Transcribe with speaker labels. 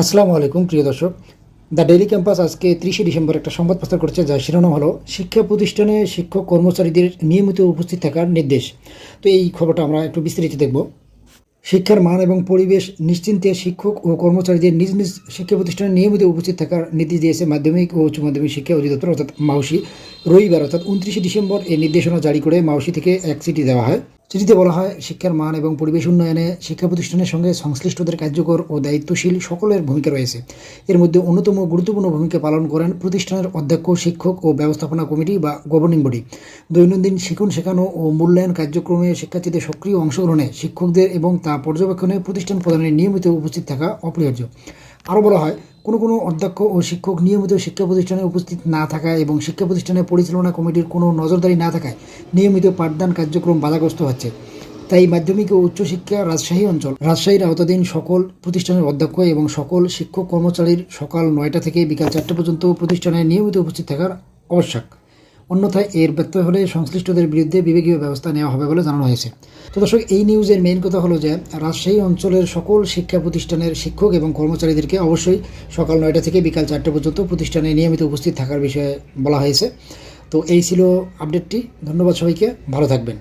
Speaker 1: আসসালামু আলাইকুম, প্রিয় দর্শক। দ্য ডেইলি ক্যাম্পাস আজকে তিরিশে ডিসেম্বর একটা সংবাদ প্রচার করছে, যার শিরোনাম হলো শিক্ষা প্রতিষ্ঠানে শিক্ষক কর্মচারীদের নিয়মিত উপস্থিত থাকার নির্দেশ। তো এই খবরটা আমরা একটু বিস্তারিত দেখব। শিক্ষার মান এবং পরিবেশ নিশ্চিন্তে শিক্ষক ও কর্মচারীদের নিজ নিজ শিক্ষা প্রতিষ্ঠানে নিয়মিত উপস্থিত থাকার নির্দেশ দিয়েছে মাধ্যমিক ও উচ্চ মাধ্যমিক শিক্ষা অধিদপ্তর, অর্থাৎ মাউসি। রবিবার, অর্থাৎ উনত্রিশে ডিসেম্বর এই নির্দেশনা জারি করে মাউসি থেকে এক সিটি দেওয়া হয়। চিঠিতে বলা হয়, শিক্ষার মান এবং পরিবেশ উন্নয়নে শিক্ষা প্রতিষ্ঠানের সঙ্গে সংশ্লিষ্টদের কার্যকর ও দায়িত্বশীল সকলের ভূমিকা রয়েছে। এর মধ্যে অন্যতম গুরুত্বপূর্ণ ভূমিকা পালন করেন প্রতিষ্ঠানের অধ্যক্ষ, শিক্ষক ও ব্যবস্থাপনা কমিটি বা গভর্নিং বডি দৈনন্দিন শিক্ষণ শেখানো ও মূল্যায়ন কার্যক্রমে শিক্ষার্থীদের সক্রিয় অংশগ্রহণে শিক্ষকদের এবং তা পর্যবেক্ষণে প্রতিষ্ঠান প্রদানের নিয়মিত উপস্থিত থাকা অপরিহার্য। আরও বলা হয়, কোনো কোনো অধ্যক্ষ ও শিক্ষক নিয়মিত শিক্ষা প্রতিষ্ঠানে উপস্থিত না থাকা এবং শিক্ষা প্রতিষ্ঠানের পরিচালনা কমিটির কোনো নজরদারি না থাকায় নিয়মিত পাঠদান কার্যক্রম বাধাগ্রস্ত হচ্ছে। তাই মাধ্যমিক ও উচ্চশিক্ষা রাজশাহী অঞ্চল, রাজশাহীর আওতাধীন সকল প্রতিষ্ঠানের অধ্যক্ষ এবং সকল শিক্ষক কর্মচারীর সকাল নয়টা থেকে বিকাল চারটে পর্যন্ত প্রতিষ্ঠানে নিয়মিত উপস্থিত থাকার আবশ্যক। অন্যথায় এর ব্যর্থ হলে সংশ্লিষ্টদের বিরুদ্ধে বিবেকীয় ব্যবস্থা নেওয়া হবে বলে জানানো হয়েছে। তো দর্শক, এই নিউজের মেইন কথা হলো যে, রাজশাহী অঞ্চলের সকল শিক্ষা প্রতিষ্ঠানের শিক্ষক এবং কর্মচারীদেরকে অবশ্যই সকাল নয়টা থেকে বিকাল চারটে পর্যন্ত প্রতিষ্ঠানে নিয়মিত উপস্থিত থাকার বিষয়ে বলা হয়েছে। তো এই ছিল আপডেটটি ধন্যবাদ সবাইকে। ভালো থাকবেন।